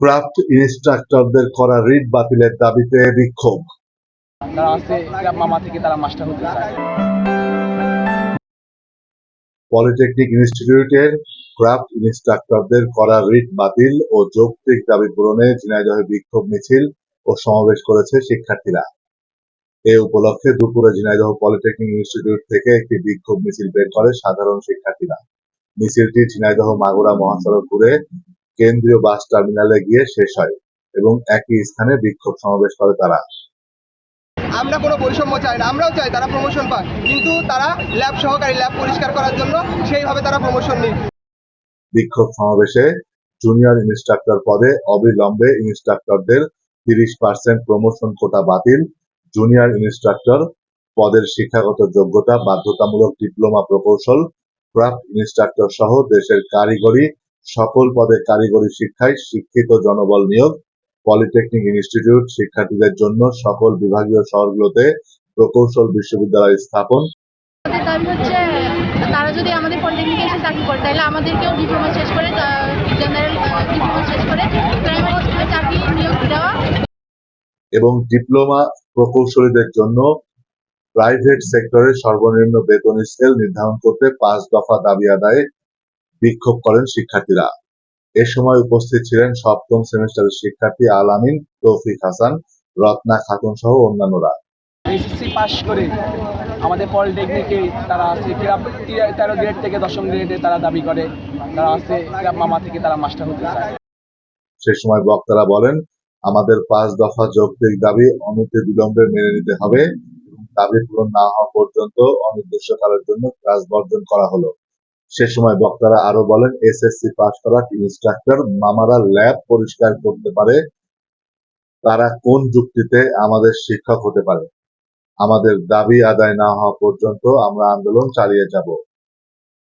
Craft ইনস্ট্রাক্টরদের করা writ বাতিলের দাবিতে বিক্ষোভ। তারা আছে ক্লাব মামা থেকে তারা মাস্টার হতে চায়। পলিটেকনিক ইনস্টিটিউটের ক্রাফট ইনস্ট্রাক্টরদের করা রিট বাতিল ও যৌক্তিক দাবি পূরণে ঝিনাইদহে বিক্ষোভ মিছিল ও সমাবেশ করেছে শিক্ষার্থীরা। এ উপলক্ষে দুপুরে ঝিনাইদহ পলিটেকনিক ইনস্টিটিউট থেকে একটি বিক্ষোভ মিছিল বের করে সাধারণ শিক্ষার্থীরা। মিছিলটি ঝিনাইদহ মাগুরা মহাসড়ক ঘুরে কেন্দ্রীয় বাস টার্মিনালে গিয়ে শেষ হয় এবং একই স্থানে বিক্ষোভ সমাবেশ করে তারা। আমরা কোনো বৈষম্য চাই না আমরাও চাই তারা প্রমোশন পাক কিন্তু তারা ল্যাব সহকারী ল্যাব পরিষ্কার করার জন্য সেইভাবে তারা প্রমোশন নিক। বিক্ষোভ সমাবেশে জুনিয়র ইনস্ট্রাক্টর পদে অবিলম্বে ইনস্ট্রাক্টরদের তিরিশ পার্সেন্ট প্রমোশন কোটা বাতিল জুনিয়র ইনস্ট্রাক্টর পদের শিক্ষাগত যোগ্যতা বাধ্যতামূলক ডিপ্লোমা প্রকৌশল ক্রাফট ইনস্ট্রাক্টর সহ দেশের কারিগরি সকল পদে কারিগরি শিক্ষায় শিক্ষিত জনবল নিয়োগ পলিটেকনিক ইনস্টিটিউট শিক্ষার্থীদের জন্য সকল বিভাগীয় শহরগুলোতে প্রকৌশল বিশ্ববিদ্যালয় স্থাপন। তারা যদি আমাদের পলিটেকনিকে এসে চাকরি করে তাহলে আমাদেরকেও ডিপ্লোমা শেষ করে জেনারেল ডিপ্লোমা শেষ করে প্রাইমারি স্কুলে চাকরি নিয়োগ দেওয়া। এবং ডিপ্লোমা প্রকৌশলীদের জন্য প্রাইভেট সেক্টরে সর্বনিম্ন বেতন স্কেল নির্ধারণ করতে পাঁচ দফা দাবি আদায়ে বিক্ষোভ করেন শিক্ষার্থীরা। এ সময় উপস্থিত ছিলেন সপ্তম সেমিস্টারের শিক্ষার্থী আল আমিন তৌফিক হাসান রত্না খাতুন সহ অন্যান্যরা। এসএসসি পাস করে আমাদের পলিটেকনিকে তারা আছে তেরো গ্রেড থেকে দশম গ্রেডে তারা দাবি করে তারা আছে মামা থেকে তারা মাস্টার হতে চায়। সে সময় বক্তারা বলেন আমাদের পাঁচ দফা যৌক্তিক দাবি অনতি বিলম্বে মেনে নিতে হবে দাবি পূরণ না হওয়া পর্যন্ত অনির্দিষ্টকালের জন্য ক্লাস বর্জন করা হলো। সে সময় বক্তারা আরও বলেন, এসএসসি পাস করা ইনস্ট্রাক্টর মামারা ল্যাব পরিষ্কার করতে পারে। তারা কোন যুক্তিতে আমাদের শিক্ষক হতে পারে? আমাদের দাবি আদায় না হওয়া পর্যন্ত আমরা আন্দোলন চালিয়ে যাব।